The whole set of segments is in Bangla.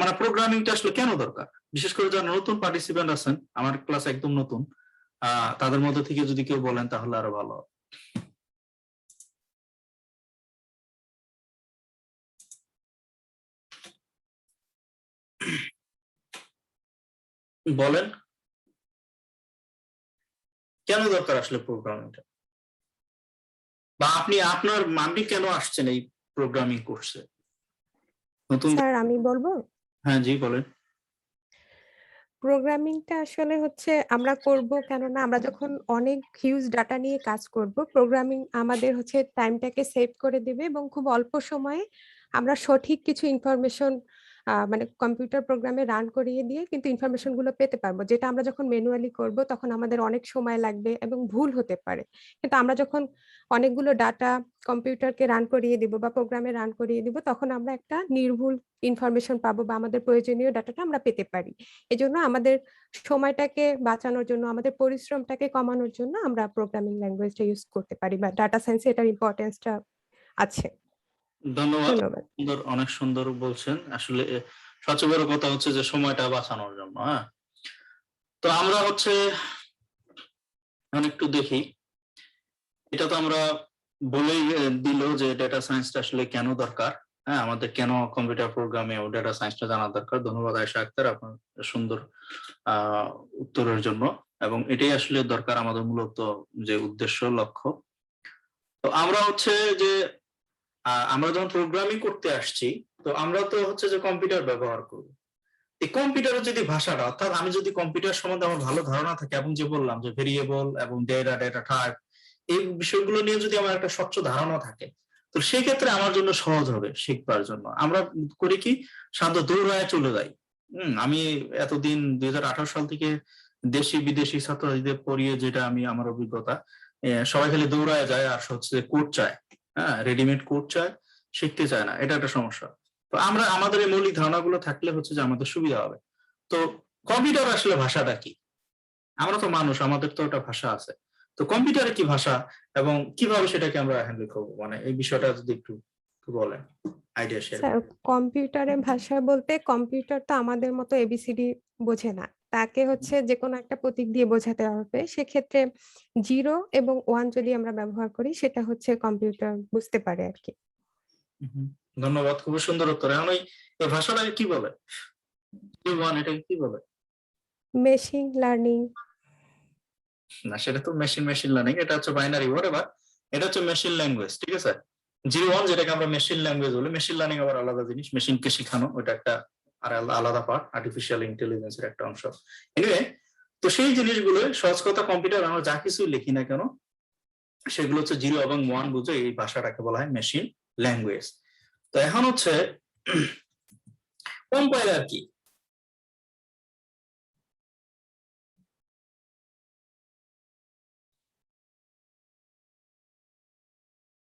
মানে প্রোগ্রামিংটা আসলে কেন দরকার? বিশেষ করে যারা নতুন পার্টিসিপেন্ট আছেন, আমার ক্লাস একদম নতুন তাদের মধ্যে থেকে যদি কেউ বলেন তাহলে আরও ভালো। বলেন। কেন দরকার আসলে প্রোগ্রামিংটা বা আপনি, আপনার আপনি কেন আসছেন এই প্রোগ্রামিং কোর্সে নতুন আমি বলব হ্যাঁ জি বলেন। প্রোগ্রামিংটা আসলে হচ্ছে আমরা করব কেননা আমরা যখন অনেক হিউজ ডাটা নিয়ে কাজ করব প্রোগ্রামিং আমাদের হচ্ছে টাইমটাকে সেভ করে দেবে এবং খুব অল্প সময়ে আমরা সঠিক কিছু ইনফরমেশন মানে কম্পিউটার প্রোগ্রামে রান করিয়ে দিয়ে কিন্তু ইনফরমেশনগুলো পেতে পারব। যেটা আমরা যখন ম্যানুয়ালি করব তখন আমাদের অনেক সময় লাগবে এবং ভুল হতে পারে। কিন্তু আমরা যখন অনেকগুলো ডাটা কম্পিউটারকে রান করিয়ে দিব বা প্রোগ্রামে রান করিয়ে দিব তখন আমরা একটা নির্ভুল ইনফরমেশন পাবো বা আমাদের প্রয়োজনীয় ডাটাটা আমরা পেতে পারি। এজন্য আমাদের সময়টাকে বাঁচানোর জন্য, আমাদের পরিশ্রমটাকে কমানোর জন্য আমরা প্রোগ্রামিং ল্যাঙ্গুয়েজটা ইউজ করতে পারি বা ডাটা সায়েন্সে এটার ইম্পর্টেন্সটা আছে। ধন্যবাদ। সুন্দর অনেক সুন্দর বলছেন। আসলে সবচেয়ে বড় কথা হচ্ছে যে সময়টা বাঁচানোর জন্য হ্যাঁ? তো আমরা হচ্ছে একটু দেখি। এটা তো আমরা বলেই দিল যে ডেটা সায়েন্সটা আসলে কেন দরকার হ্যাঁ? আমাদের কেন কম্পিউটার প্রোগ্রামে ও ডেটা সায়েন্সটা জানা দরকার? ধন্যবাদ আয়সা আক্তার আপনার সুন্দর আহ উত্তরের জন্য। এবং এটাই আসলে দরকার আমাদের মূলত যে উদ্দেশ্য লক্ষ্য। তো আমরা হচ্ছে যে আহ, আমরা যখন প্রোগ্রামিং করতে আসছি তো আমরা তো হচ্ছে যে কম্পিউটার ব্যবহার করব। এই কম্পিউটারের যদি ভাষাটা অর্থাৎ আমি যদি কম্পিউটার সম্বন্ধে আমার ভালো ধারণা থাকে এবং যে বললাম যে ভেরিয়েবল এবং ডেটা ডেটা টাইপ এই বিষয়গুলো নিয়ে যদি আমার একটা স্বচ্ছ ধারণা থাকে তো সেই ক্ষেত্রে আমার জন্য সহজ হবে শিখবার জন্য। আমরা করি কি সাধারণত দৌড়ায় চলে যাই। হম আমি এতদিন দুই হাজার আঠারো সাল থেকে দেশি বিদেশি ছাত্রছাত্রীদের পড়িয়ে যেটা আমি আমার অভিজ্ঞতা সবাই খালি দৌড়ায় যায় আর হচ্ছে কোড চায় হ্যাঁ রেডিমেড কোড চায় শিখতে চায় না এটা একটা সমস্যা। তো আমরা আমাদের এই মৌলিক ধারণাগুলো থাকলে হচ্ছে যে আমাদের সুবিধা হবে। তো কম্পিউটার আসলে ভাষাটা কি? আমরা তো মানুষ আমাদের তো একটা ভাষা আছে। তো কম্পিউটারে কি ভাষা এবং কীভাবে সেটাকে আমরা হ্যান্ডেল করব? মানে এই বিষয়টা যদি একটু বলেন আইডিয়া শেয়ার স্যার কম্পিউটারের ভাষা বলতে কম্পিউটার তো আমাদের মতো এবিসিডি বোঝে না। তাকে হচ্ছে যে কোনো একটা প্রতীক দিয়ে বোঝাতে হবে। সেক্ষেত্রে জিরো এবং ওয়ান যদি আমরা ব্যবহার করি সেটা হচ্ছে কম্পিউটার বুঝতে পারে আর কি ধন্যবাদ খুব সুন্দর উত্তর। এখন এই ভাষাটা কি বলে? ওয়ান এটাকে কি বলে? মেশিন লার্নিং না সেটা তো মেশিন মেশিন লার্নিং এটা হচ্ছে বাইনারি ওয়ার্ড এবার এটা হচ্ছে মেশিন ল্যাঙ্গুয়েজ ঠিক আছে? জিরো ওয়ান যেটাকে আমরা মেশিন ল্যাঙ্গুয়েজ বলি মেশিন লার্নিং আবার আলাদা জিনিস মেশিনকে শেখানো ওটা একটা আর আলাদা পার্ট আর্টিফিশিয়াল ইন্টেলিজেন্সের একটা অংশ। এনিওয়ে তো সেই জিনিসগুলো সহজ কথা কম্পিউটার আমরা যা কিছু লিখি না কেন, সেগুলো হচ্ছে জিরো এবং ওয়ান বুঝে, এই ভাষাটাকে বলা হয় মেশিন ল্যাঙ্গুয়েজ তো এখন হচ্ছে কম্পাইলার কি?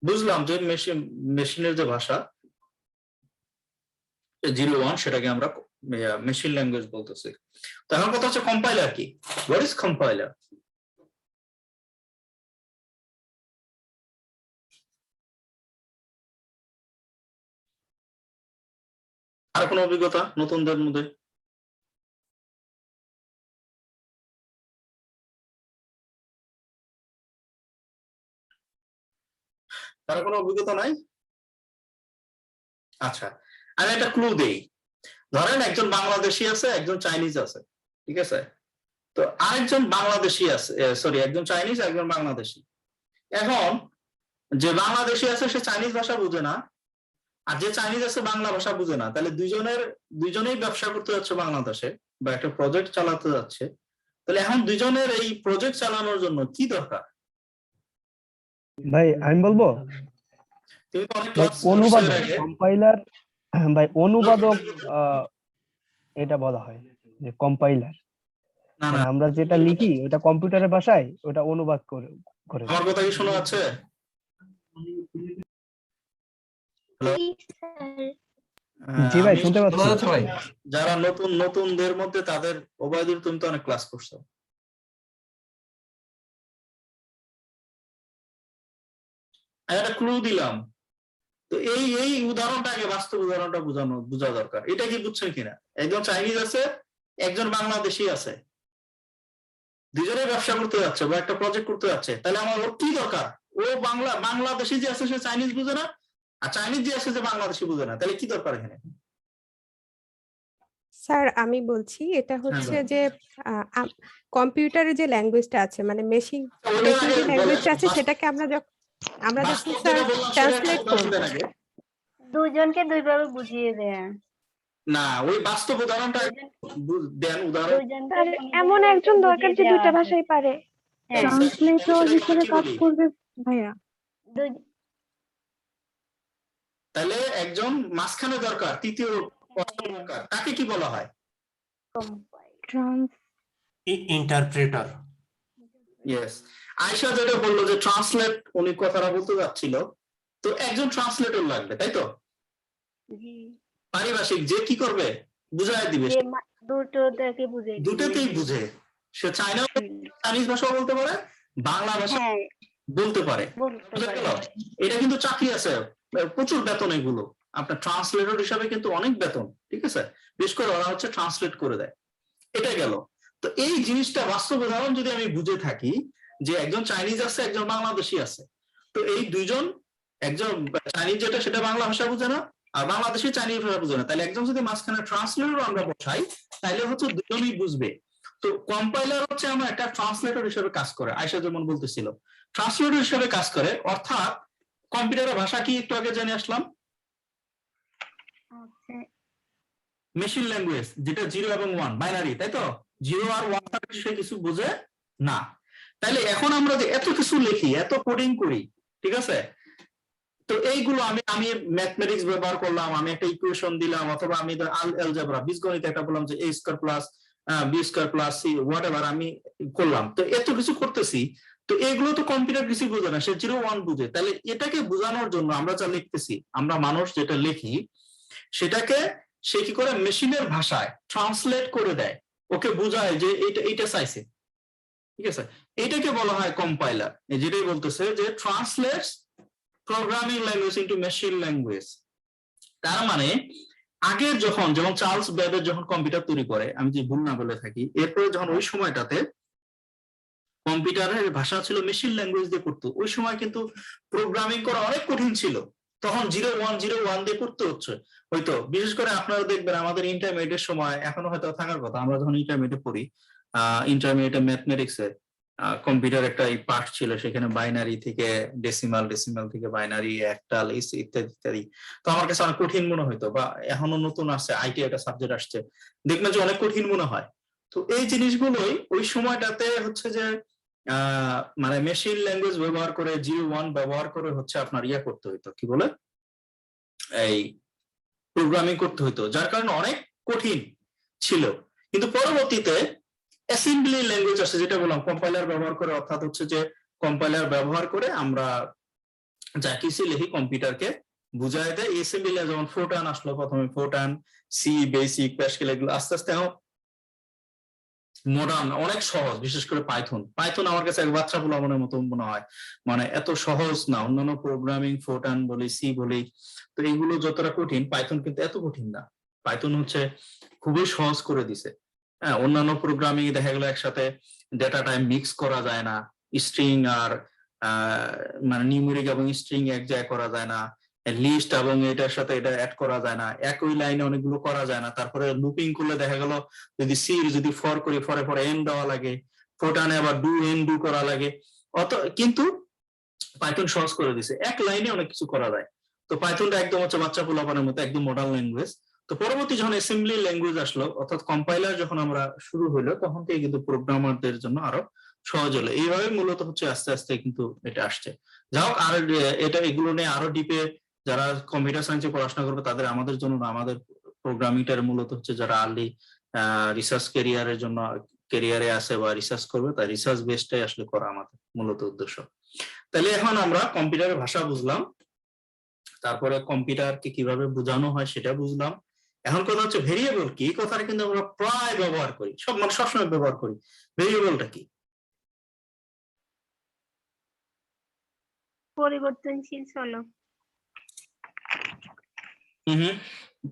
বুঝলাম যে মেশিন মেশিনের যে ভাষা জিরো ওয়ান সেটাকে আমরা মেশিন ল্যাঙ্গুয়েজ বলতেছি। তো এখন কথা হচ্ছে কম্পাইলার কি? হোয়াট ইজ কম্পাইলার আর কোনো অভিজ্ঞতা নতুনদের মধ্যে? তার কোনো অভিজ্ঞতা নাই? আচ্ছা। আমি একটা ক্লু দেই। ধরেন একজন বাংলাদেশি আছে একজন চাইনিজ আছে ঠিক আছে? তো আরেকজন বাংলাদেশি আছে সরি একজন চাইনিজ একজন বাংলাদেশি। এখন যে বাংলাদেশি আছে সে চাইনিজ ভাষা বুঝে না আর যে চাইনিজ আছে বাংলা ভাষা বুঝে না। তাহলে দুজনের দুজনেই ব্যবসা করতে যাচ্ছে বাংলাদেশে বা একটা প্রজেক্ট চালাতে যাচ্ছে। তাহলে এখন দুজনের এই প্রজেক্ট চালানোর জন্য কি দরকার? ভাই আমি বলব অনুবাদক। কম্পাইলার ভাই অনুবাদক আহ, এটা বলা হয় যে কম্পাইলার না না। আমরা যেটা লিখি ওটা কম্পিউটারের ভাষায় ওটা অনুবাদ করে করে। আমার কথা কি শোনা যাচ্ছে? জি ভাই শুনতে পাচ্ছি। ভাই? যারা নতুন নতুনদের মধ্যে তাদের ওবায়দুল তুমি তো অনেক ক্লাস করছ। আমি একটা ক্লু দিলাম। তো এই এই উদাহরণটা আগে বাস্তব উদাহরণটা বোঝানো বোঝা দরকার। এটা কি বুঝছেন কিনা? একজন চাইনিজ আছে একজন বাংলাদেশি আছে। দুজনে ব্যবসা করতে যাচ্ছে বা একটা প্রজেক্ট করতে যাচ্ছে। তাহলে আমার ওর কি দরকার? ও বাংলা বাংলাদেশি যে আছে সে চাইনিজ বুঝে না আর চাইনিজ যে আছে যে বাংলাদেশি বুঝে না। তাহলে কি দরকার এখানে? স্যার আমি বলছি এটা হচ্ছে বলেন। যে কম্পিউটারের যে ল্যাঙ্গুয়েজটা আছে মানে মেশিন ওটার মেশিন যে ল্যাঙ্গুয়েজটা আছে সেটাকে আমরা যখন আমরা যখন ট্রান্সলেট করব দেন। দুজনকে দুইভাবে বুঝিয়ে দেয়া। না ওই বাস্তব উদাহরণটা দেন উদাহরণ। এমন একজন দরকার যে দুইটা ভাষাই পারে। হ্যাঁ, ট্রান্সলেটর সেটা হিসেবে কাজ করবে ভাইয়া। তাহলে একজন মাঝখানে দরকার তৃতীয় দরকার। তাকে কি বলা হয়? ট্রান্স ইন্টারপ্রেটার ইয়েস আয়শা যেটা বলল যে ট্রান্সলেট উনি কথাটা বলতে যাচ্ছিল তো একজন ট্রান্সলেটর লাগবে তাই তো? পারিভাষিক যে কি করবে? বুঝাই দিবে। দুটোটাকে দুটোতেই বুঝে। সে চাইনা চাইনিজ ভাষাও বলতে পারে বাংলা ভাষা হ্যাঁ। বলতে পারে? এটা কিন্তু চাকরি আছে। প্রচুর বেতন এগুলো। আপনার ট্রান্সলেটর হিসাবে কিন্তু অনেক বেতন ঠিক আছে? বেশ করে ওরা হচ্ছে ট্রান্সলেট করে দেয়। এটা গেল। তো এই জিনিসটা বাস্তব উদাহরণ যদি আমি বুঝে থাকি যে একজন চাইনিজ আছে একজন বাংলাদেশি আছে। তো এই দুইজন একজন চাইনিজ যেটা সেটা বাংলা ভাষা বুঝে না আর বাংলাদেশি চাইনিজ ভাষা বুঝে না। তাহলে একজন যদি মাঝখানে ট্রান্সলেটর আমরা বসাই তাহলে হচ্ছে দুজনই বুঝবে। তো কম্পাইলার হচ্ছে আমার একটা ট্রান্সলেটর হিসেবে কাজ করে আয়সা যেমন বলতেছিল। ট্রান্সলেটর হিসেবে কাজ করে অর্থাৎ কম্পিউটারের ভাষা কি একটু আগে জেনে আসলাম? আচ্ছা, মেশিন ল্যাঙ্গুয়েজ যেটা জিরো এবং ওয়ান বাইনারি তাই তো? জিরো আর ওয়ান সে কিছু বোঝে না। তাইলে এখন আমরা যে এত কিছু লিখি, এত কোডিং করি, ঠিক আছে? তো এইগুলো আমি আমি ম্যাথমেটিক্স ব্যবহার করলাম, আমি একটা ইকুয়েশন দিলাম, অথবা আমি অ্যালজেব্রা বীজগণিত একটা বললাম যে A square plus B square plus C whatever আমি করলাম। তো এত কিছু করতেছি, তো এগুলো তো কম্পিউটার কিছু বোঝে না, সে জিরো ওয়ান বুঝে। তাহলে এটাকে বোঝানোর জন্য আমরা যা লিখতেছি, আমরা মানুষ যেটা লিখি, সেটাকে সে কি করে মেশিনের ভাষায় ট্রান্সলেট করে দেয়। ওকে বোঝায় যে এটা এটা চাইছে। ঠিক আছে? এটাকে বলা হয় কম্পাইলার যেটাই বলতেছে যে translates programming language into machine language তার মানে আগে যখন, যেমন চার্লস ব্যাবের যখন কম্পিউটার তৈরি করে, আমি যে ভুল না বলে থাকি, এরপরে যখন ওই সময়টাতে কম্পিউটারের ভাষা ছিল মেশিন ল্যাঙ্গুয়েজ দিয়ে করতো ওই সময় কিন্তু প্রোগ্রামিং করা অনেক কঠিন ছিল। তখন জিরো ওয়ান জিরো ওয়ান দিয়ে করতে হচ্ছে। হয়তো, বিশেষ করে আপনারা দেখবেন আমাদের ইন্টারমিডিয়েটের সময়, এখনও হয়তো থাকার কথা, আমরা যখন ইন্টারমিডিয়েট পড়ি ইন্টারমিডিয়েট ম্যাথমেটিক্স কম্পিউটার একটা পার্ট ছিল, সেখানে বাইনারি থেকে ডেসিমাল ডেসিমাল থেকে বাইনারি একটাল ইস- ইত্যাদি ইত্যাদি। তো আমার কাছে অনেক কঠিন মনে হইতো বা এখনও নতুন আসছে আইটি একটা সাবজেক্ট আসছে, দেখবেন যে অনেক কঠিন মনে হয়। তো এই জিনিসগুলোই ওই সময়টাতে হচ্ছে যে মানে মেশিন ল্যাঙ্গুয়েজ ব্যবহার করে জিরো ওয়ান ব্যবহার করে হচ্ছে আপনার ইয়া করতে হইতো, কি বলে? এই প্রোগ্রামিং করতে হইতো, যার কারণে অনেক কঠিন ছিল। কিন্তু পরবর্তীতে অ্যাসেম্বলি ল্যাঙ্গুয়েজ আছে, যেটা বললাম কম্পাইলার ব্যবহার করে, অর্থাৎ হচ্ছে যে কম্পাইলার ব্যবহার করে আমরা যা কিছু লিখি কম্পিউটারকে বুঝাই দেয়। অ্যাসেম্বলি যেমন ফোটান আসলো প্রথমে ফোটান সি বেসিক প্যাসকেল এগুলো আস্তে আস্তে এখন মডার্ন অনেক সহজ, বিশেষ করে পাইথন পাইথন আমার কাছে এক বাচ্চা পোলামনের মতো মনে হয়। মানে এত সহজ না, অন্যান্য প্রোগ্রামিং ফোটান বলি সি বলি, তো এইগুলো যতটা কঠিন পাইথন কিন্তু এত কঠিন না। পাইথন হচ্ছে খুবই সহজ করে দিছে। হ্যাঁ অন্যান্য প্রোগ্রামিং দেখা গেলো একসাথে ডেটা টাইম মিক্স করা যায় না স্ট্রিং আর মানে নিউমেরিক এবং স্ট্রিং এক জায়গায় করা যায় না লিস্ট এবং এটার সাথে এটা অ্যাড করা যায় না, একই লাইনে অনেকগুলো করা যায় না, তারপরে লুপিং করলে দেখা গেল যদি সি যদি ফর করি ফরে ফরে এন দেওয়া লাগে ফোটানে আবার ডু এন ডু করা লাগে, অত, কিন্তু পাইথন সহজ করে দিছে, এক লাইনে অনেক কিছু করা যায়, তো পাইথনটা একদম হচ্ছে বাচ্চা পোলাপানের মতো, একদম মডার্ন ল্যাঙ্গুয়েজ তো পরবর্তী যখন অ্যাসেম্বলি ল্যাঙ্গুয়েজ আসলো, অর্থাৎ কম্পাইলার যখন আমরা শুরু হইল, তখন থেকে কিন্তু প্রোগ্রামারদের জন্য আরও সহজ হলো। এইভাবে মূলত হচ্ছে আস্তে আস্তে কিন্তু এটা আসছে। যাই হোক, আর এটা এগুলো নিয়ে আরও ডিপে যারা কম্পিউটার সায়েন্সে পড়াশোনা করবে, তাদের আমাদের জন্য আমাদের প্রোগ্রামিংটার মূলত হচ্ছে যারা আর্লি রিসার্চ কেরিয়ারের জন্য কেরিয়ারে আছে বা রিসার্চ করবে তার রিসার্চ বেসটাই আসলে করা আমাদের মূলত উদ্দেশ্য। তাহলে এখন আমরা কম্পিউটারের ভাষা বুঝলাম। তারপরে কম্পিউটারকে কীভাবে বোঝানো হয় সেটা বুঝলাম। এখন কথা হচ্ছে ভেরিয়েবল কি? এই কথাটা কিন্তু আমরা প্রায় ব্যবহার করি। সব মানে সবসময় ব্যবহার করি। ভেরিয়েবলটা কি? পরিবর্তনশীল চলো হুম হুম।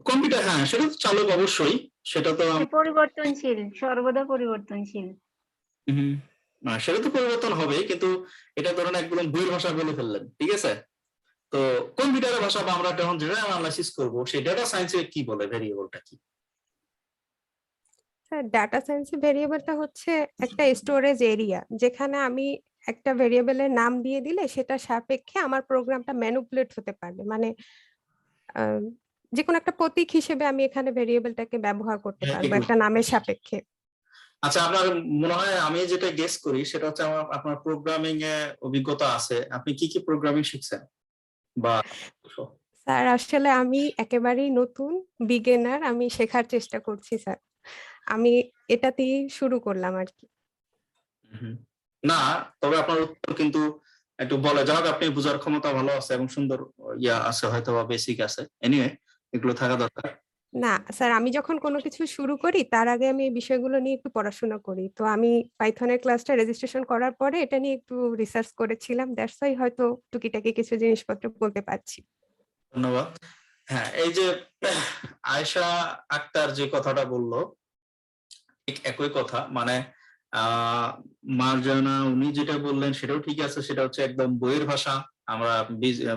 কম্পিউটার হ্যাঁ সেটা তো চালক অবশ্যই। সেটা তো পরিবর্তনশীল সর্বদা পরিবর্তনশীল। হুম, না সেটা তো পরিবর্তন হবে কিন্তু এটা ধরেন একদম বইয়ের ভাষা বলে ফেললেন ঠিক আছে? তো কম্পিউটারের ভাষা বা আমরা যখন যেটা অ্যানালাইসিস করব সেই ডেটা সায়েন্সে কি বলে ভেরিয়েবলটা কি? স্যার ডাটা সায়েন্সে ভেরিয়েবলটা হচ্ছে একটা স্টোরেজ এরিয়া যেখানে আমি একটা ভেরিয়েবলের নাম দিয়ে দিলে সেটা সাপেক্ষে আমার প্রোগ্রামটা ম্যানুপুলেট হতে পারবে। মানে যে কোনো একটা প্রতীক হিসেবে আমি এখানে ভেরিয়েবলটাকে ব্যবহার করতে হ্যাঁ, পারব একটা নামের সাপেক্ষে। আচ্ছা আপনার মনে হয় আমি যেটা গেস করি সেটা হচ্ছে আমার আপনার প্রোগ্রামিং এ অভিজ্ঞতা আছে। আপনি কি কি প্রোগ্রামিং শিখছেন? বা স্যার আসলে আমি একেবারেই নতুন বিগিনার আমি শেখার চেষ্টা করছি স্যার। আমি এটাতেই শুরু করলাম আর কি। হুম। না তবে আপনার উত্তর কিন্তু একটু বলে যাক আপনি বুঝার ক্ষমতা ভালো আছে এবং সুন্দর ইয়া আছে হয়তো বা বেসিক আছে। এনিওয়ে এগুলো থাকা দরকার। না, স্যার আমি যখন কোনো কিছু শুরু করি, তার আগে আমি এই বিষয়গুলো নিয়ে একটু পড়াশোনা করি। তো আমি পাইথনের ক্লাসটা রেজিস্ট্রেশন করার পরে এটা নিয়ে একটু রিসার্চ করেছিলাম। দ্যাটস ওয়াই হয়তো টুকিটাকি কিছু জিনিসপত্র বলতে পারছি। ধন্যবাদ। হ্যাঁ এই যে আয়শা আক্তার যে কথাটা বলল, ঠিক একই কথা। মানে মার্জানা উনি যেটা বললেন সেটাও ঠিক আছে, সেটা হচ্ছে একদম বইয়ের ভাষা। আমরা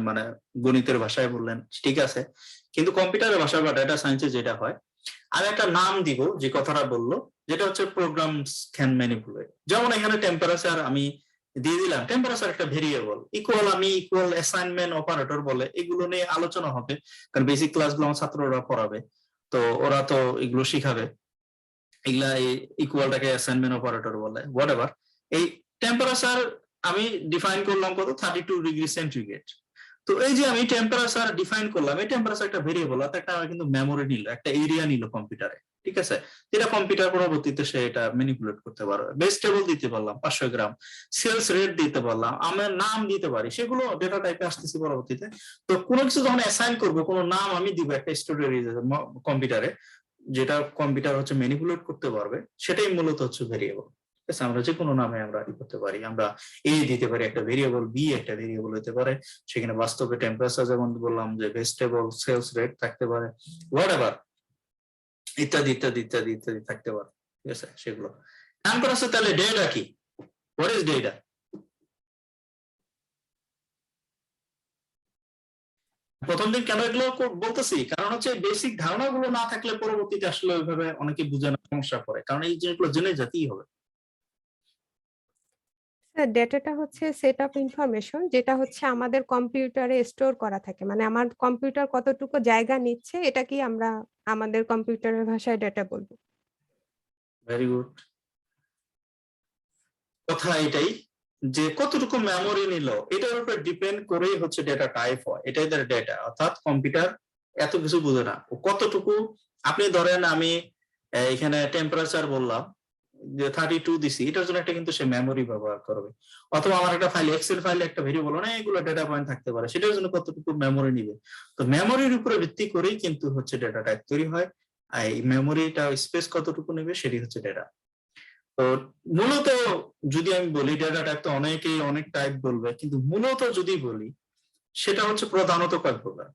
মানে গণিতের ভাষায় বললেন, ঠিক আছে। কিন্তু কম্পিউটারের ভাষা বা ডেটা সায়েন্সে যেটা হয় আর একটা নাম দিব যে কথাটা বলল, যেটা হচ্ছে প্রোগ্রাম ক্যান ম্যানিপুলেট যেমন এখানে টেম্পারেচার আমি দিয়ে দিলাম টেম্পারেচার একটা ভেরিয়েবল ইকুয়াল আমি ইকুয়াল অ্যাসাইনমেন্ট অপারেটর বলে, এগুলো নিয়ে আলোচনা হবে, কারণ বেসিক ক্লাসগুলো আমার ছাত্ররা পড়াবে, তো ওরা তো এগুলো শিখাবে। এগুলা এই ইকুয়ালটাকে অ্যাসাইনমেন্ট অপারেটর বলে হোয়াট এই টেম্পারেচার আমি ডিফাইন করলাম কত? থার্টি টু ডিগ্রি সেন্টিগ্রেড তো এই যে আমি টেম্পারেচার ডিফাইন করলাম, এই টেম্পারেচার একটা ভেরিয়েবল অর্থাৎ একটা কিন্তু মেমোরি নিল, একটা এরিয়া নিল কম্পিউটারে ঠিক আছে? যেটা কম্পিউটার পরবর্তীতে সে এটা ম্যানিপুলেট করতে পারবে। বেস টেবল দিতে পারলাম, পাঁচশো গ্রাম। সেলস রেট দিতে পারলাম, আমার নাম দিতে পারি, সেগুলো ডেটা টাইপে আসতেছি পরবর্তীতে। তো কোনো কিছু যখন অ্যাসাইন করব, কোনো নাম আমি দিব একটা স্টোরি কম্পিউটারে যেটা কম্পিউটার হচ্ছে ম্যানিপুলেট করতে পারবে, সেটাই মূলত হচ্ছে ভেরিয়েবল আমরা যে কোনো নামে আমরা ই করতে পারি। আমরা এ দিতে পারি একটা ভেরিয়েবল বি একটা ভেরিয়েবল হতে পারে। সেখানে বাস্তবে টেম্পারেচার যেমন বললাম যে ভেজিটেবল সেলস রেট থাকতে পারে হোয়াট এভার ইত্যাদি ইত্যাদি ইত্যাদি ইত্যাদি থাকতে পারে। ঠিক আছে? সেগুলো। তারপর আছে তাহলে ডেটা কি? হোয়াট ইজ ডেটা প্রথম দিন কেন এগুলো বলতেছি? কারণ হচ্ছে বেসিক ধারণাগুলো না থাকলে পরবর্তীতে আসলে ওইভাবে অনেকে বুঝানোর সমস্যা পড়ে। কারণ এই জিনিসগুলো জেনে যেতেই হবে। স্যার ডেটাটা হচ্ছে সেট অফ ইনফরমেশন যেটা হচ্ছে আমাদের কম্পিউটারে স্টোর করা থাকে। মানে আমার কম্পিউটার কতটুকু জায়গা নিচ্ছে, এটা কি আমরা আমাদের কম্পিউটারের ভাষায় ডেটা বলব? ভেরি গুড কথা এটাই যে কতটুকু মেমোরি নিল, এটার উপর ডিপেন্ড করেই হচ্ছে ডেটা টাইপ হয়। এটাই তার ডেটা অর্থাৎ কম্পিউটার এত কিছু বুঝে না। কতটুকু, আপনি ধরেন আমি এখানে টেম্পারেচার বললাম যে থার্টি টু দিছি, এটার জন্য একটা কিন্তু সে মেমোরি ব্যবহার করবে। অথবা আমার একটা ফাইল এক্সেল ফাইলে একটা ভেরিয়েবল অনেকগুলো ডেটা পয়েন্ট থাকতে পারে, সেটার জন্য কতটুকু মেমোরি নিবে? তো মেমোরির উপরে ভিত্তি করেই কিন্তু হচ্ছে ডেটা টাইপ তৈরি হয়, আর এই মেমোরিটা স্পেস কতটুকু নেবে সেটি হচ্ছে ডেটা তো মূলত যদি আমি বলি ডেটা টাইপ তো অনেকেই অনেক টাইপ বলবে, কিন্তু মূলত যদি বলি, সেটা হচ্ছে প্রধানত কয়েক প্রকার।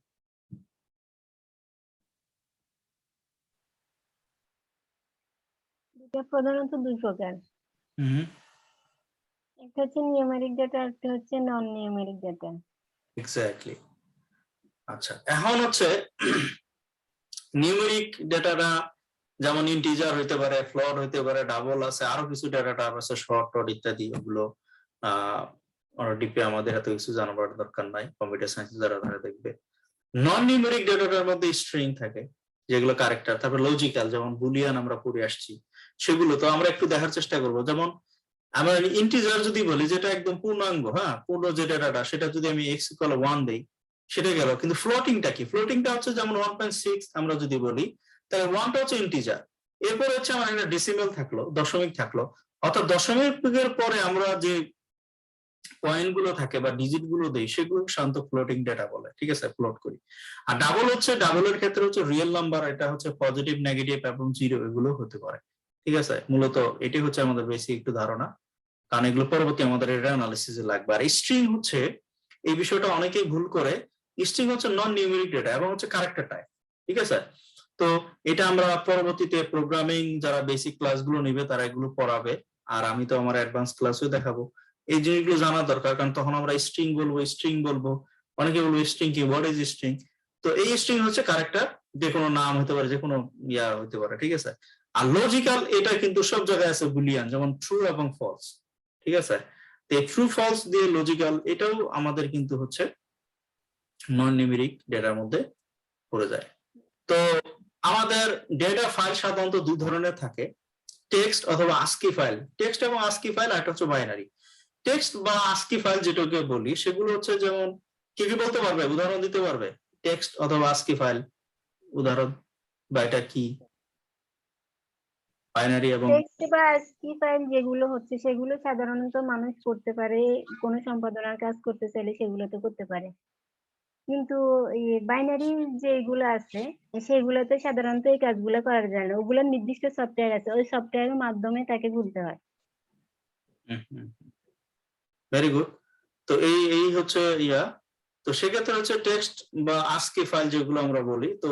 এটা প্রধানত দুই প্রকার। একটা হচ্ছে নিউমেরিক ডেটা একটা হচ্ছে নন নিউমেরিক ডেটা এক্স্যাক্টলি আচ্ছা এখন হচ্ছে নিউমেরিক ডেটাটা যেমন ইন্টিজার হইতে পারে ফ্লোট হইতে পারে ডাবল আছে আরও কিছু ডেটা টাইপ আছে শর্ট টট ইত্যাদি ওগুলো ডিপে আমাদের এত কিছু জানাবার দরকার নাই কম্পিউটার সায়েন্স যারা তারা দেখবে। নন নিউমেরিক ডেটাটার মধ্যে স্ট্রিং থাকে যেগুলো কারেক্টার তারপর লজিক্যাল যেমন বুলিয়ান আমরা পড়ে আসছি। সেগুলো তো আমরা একটু দেখার চেষ্টা করব। যেমন আমরা ইন্টিজার যদি বলি, যেটা একদম পূর্ণাঙ্গ হ্যাঁ? পূর্ণ যে ডেটাটা সেটা যদি আমি এক্স ইকুয়াল ওয়ান দেই, সেটা গেল। কিন্তু ফ্লোটিংটা কি? ফ্লোটিংটা হচ্ছে যেমন ওয়ান পয়েন্ট সিক্স আমরা যদি বলি, তাহলে ওয়ানটা হচ্ছে ইন্টিজার এরপরে হচ্ছে আমার একটা ডিসিমেল থাকল, দশমিক থাকল। অর্থাৎ দশমিকের পরে আমরা যে পয়েন্টগুলো থাকে বা ডিজিটগুলো দেই, সেগুলো শান্ত ফ্লোটিং ডেটা বলে। ঠিক আছে? ফ্লোট করি। আর ডাবল হচ্ছে ডাবলের ক্ষেত্রে হচ্ছে রিয়েল নাম্বার এটা হচ্ছে পজিটিভ নেগেটিভ এবং জিরো এগুলো হতে পারে। ঠিক আছে? মূলত এটি হচ্ছে আমাদের বেশি একটু ধারণা। কারণ এগুলো পরবর্তী আমাদের এটা অ্যানালিসিসে লাগবে। আর স্ট্রিং হচ্ছে, এই বিষয়টা অনেকেই ভুল করে। স্ট্রিং হচ্ছে নন নিউমেরিক ডেটা এবং হচ্ছে ক্যারেক্টার টাইপ ঠিক আছে? তো এটা আমরা পরবর্তীতে প্রোগ্রামিং যারা বেসিক ক্লাসগুলো নিবে, তারা এগুলো পড়াবে। আর আমি তো আমার অ্যাডভান্স ক্লাসেও দেখাবো। এই জিনিসগুলো জানা দরকার, কারণ তখন আমরা স্ট্রিং বলব স্ট্রিং বলব। অনেকে বলব স্ট্রিং কি? হোয়াট ইজ স্ট্রিং তো এই স্ট্রিং হচ্ছে ক্যারেক্টার যে কোনো নাম হতে পারে যে কোনো ইয়া হতে পারে, ঠিক আছে? আর লজিক্যাল এটা কিন্তু সব জায়গায় আছে বুলিয়ান, যেমন ট্রু এবং ফলস ঠিক আছে? ট্রু ফলস দিয়ে লজিক্যাল এটাও আমাদের কিন্তু হচ্ছে নন নিউমেরিক ডেটার মধ্যে পড়ে যায়। তো আমাদের ডেটা ফাইল সাধারণত দুই ধরনের থাকে টেক্সট অথবা আস্কি ফাইল টেক্সট এবং আস্কি ফাইল একটা হচ্ছে বাইনারি টেক্সট বা আস্কি ফাইল যেটাকে বলি, সেগুলো হচ্ছে যেমন, কি কি বলতে পারবে? উদাহরণ দিতে পারবে? টেক্সট অথবা আস্কি ফাইল উদাহরণ বা এটা কি? বাইনারি এবং টেক্সট বা ASCII ফাইল যেগুলো হচ্ছে সেগুলো সাধারণত মানুষ করতে পারে কোনো সম্পাদনার কাজ করতে চাইলে সেগুলোতে করতে পারে। কিন্তু বাইনারি যেগুলো আছে সেগুলোতে সাধারণত এই কাজগুলো করা যায় না। ওগুলোর নির্দিষ্ট সফটওয়্যার আছে ওই সফটওয়্যারের মাধ্যমে তাকে খুলতে হয়। ভেরি গুড তো এই এই হচ্ছে ইয়া। তো সেক্ষেত্রে হচ্ছে টেক্সট বা আস্কি ফাইল যেগুলো আমরা বলি তো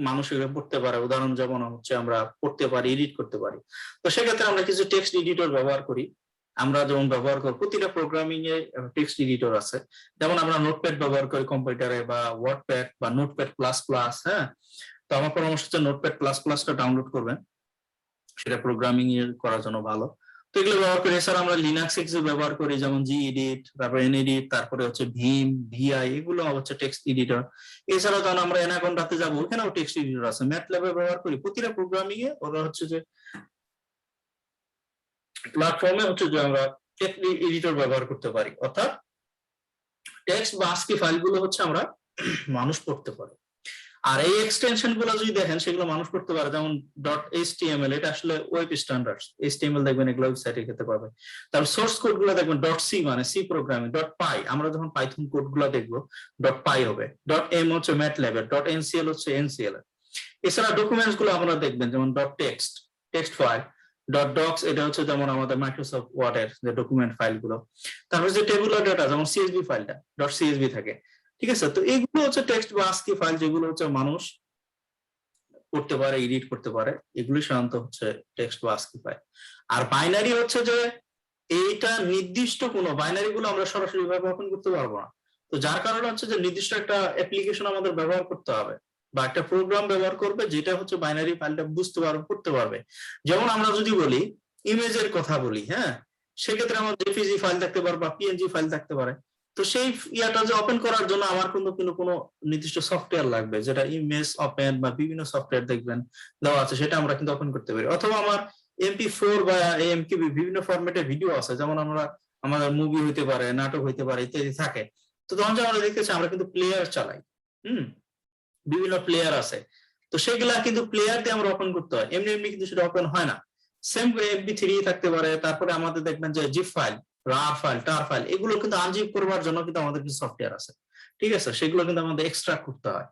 মানুষ এগুলো পড়তে পারে। উদাহরণ যেমন হচ্ছে আমরা পড়তে পারি এডিট করতে পারি। তো সেক্ষেত্রে আমরা কিছু টেক্সট এডিটর ব্যবহার করি। আমরা যেমন ব্যবহার করি, প্রতিটা প্রোগ্রামিং এ টেক্সট এডিটর আছে। যেমন আমরা নোটপ্যাড ব্যবহার করি কম্পিউটারে বা ওয়ার্ডপ্যাড বা নোটপ্যাড প্লাস প্লাস হ্যাঁ? তো আমার পরামর্শ হচ্ছে নোটপ্যাড প্লাস প্লাসটা ডাউনলোড করবেন। সেটা প্রোগ্রামিং এর করার জন্য ভালো। তো এগুলো ব্যবহার করি এছাড়া আমরা লিনাক্স এক্স ব্যবহার করি, যেমন জি এডিট তারপর এন এডিট তারপরে হচ্ছে ভীম ভিআই এগুলো হচ্ছে টেক্সট এডিটর এছাড়াও যখন আমরা এনাকন্ডাতে যাব, ওখানেও টেক্সট এডিটর আছে। ম্যাটল্যাবে ব্যবহার করি। প্রতিটা প্রোগ্রামিং এ ওরা হচ্ছে যে প্ল্যাটফর্মে হচ্ছে যে আমরা টেক্সট এডিটর ব্যবহার করতে পারি। অর্থাৎ টেক্সট বা আস্কি ফাইলগুলো হচ্ছে আমরা মানুষ পড়তে পারে। আর এই এক্সটেনশনগুলো যদি দেখেন, সেগুলো মানুষ করতে পারে। যেমন. ডট এইচটিএমএল এটা আসলে ওয়েব স্ট্যান্ডার্ড এইচটিএমএল দেখবেন এগুলো ওয়েবসাইটে খেতে পারবে তারপর সোর্স কোডগুলো দেখবেন. ডট সি মানে সি প্রোগ্রামিং ডট পাই আমরা যখন পাইথন কোডগুলো দেখব ডট পাই হবে। ডট এম হচ্ছে ম্যাট ল্যাবের ডট এনসিএল হচ্ছে এনসিএল এছাড়া ডকুমেন্টসগুলো আপনারা দেখবেন, যেমন. Dot text text file dot docx এটা হচ্ছে যেমন আমাদের মাইক্রোসফট ওয়ার্ডের যে ডকুমেন্ট ফাইলগুলো। তারপর যে টেবুলার ডেটা যেমন সিএসবি ফাইলটা ডট সিএসবি থাকে। ঠিক আছে? তো এইগুলো হচ্ছে টেক্সট বা আস্কি ফাইল যেগুলো হচ্ছে মানুষ করতে পারে এডিট করতে পারে এগুলি সাধারণত হচ্ছে টেক্সট বা আস্কি ফাইল আর বাইনারি হচ্ছে যে এইটা নির্দিষ্ট কোনো বাইনারি গুলো আমরা সরাসরি ব্যবহার করতে পারব না। তো যার কারণে হচ্ছে যে নির্দিষ্ট একটা অ্যাপ্লিকেশন আমাদের ব্যবহার করতে হবে বা একটা প্রোগ্রাম ব্যবহার করবে যেটা হচ্ছে বাইনারি ফাইলটা বুঝতে পারবে করতে পারবে। যেমন আমরা যদি বলি ইমেজের কথা বলি হ্যাঁ? সেক্ষেত্রে আমার জেপিজি ফাইল থাকতে পারে বা পিএনজি ফাইল থাকতে পারে। তো সেই ইয়াটা যে ওপেন করার জন্য আমার কিন্তু কোনো কোনো নির্দিষ্ট সফটওয়্যার লাগবে, যেটা ইমেজ ওপেন বা বিভিন্ন সফটওয়্যার দেখবেন দেওয়া আছে, সেটা আমরা কিন্তু ওপেন করতে পারি। অথবা আমার এমপি ফোর বা এমকিবি বিভিন্ন ফরম্যাটে ভিডিও আছে, যেমন আমরা, আমাদের মুভি হইতে পারে, নাটক হইতে পারে, ইত্যাদি থাকে। তো তখন যে আমরা দেখতেছি আমরা কিন্তু প্লেয়ার চালাই, হুম? বিভিন্ন প্লেয়ার আছে। তো সেগুলা কিন্তু প্লেয়ার দিয়ে আমরা ওপেন করতে হয়। এমনি এমনি কিন্তু সেটা ওপেন হয় না। সেম এমপি থ্রি থাকতে পারে, তারপরে আমাদের দেখবেন যে zip file rar file tar file এগুলো কিন্তু আনজিপ করবার জন্য কিন্তু আমাদের কিছু সফটওয়্যার আছে। ঠিক আছে? সেগুলো কিন্তু আমাদের এক্সট্রা করতে হয়।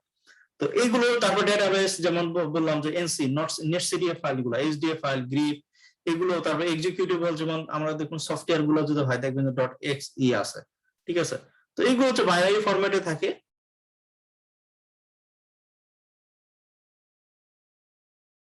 তো এগুলো, তারপর ডেটাবেস যেমন বললাম যে এনসি নট নেটসিডিএফ ফাইলগুলো এইচডিএফ ফাইল গ্রিপ এগুলো, তারপর এক্সিকিউটিভল যেমন আমরা দেখুন সফটওয়্যারগুলো যদি হয়, দেখবেন ডট এক্স ই আছে। ঠিক আছে? তো এইগুলো হচ্ছে বাইনারি ফরম্যাটে থাকে।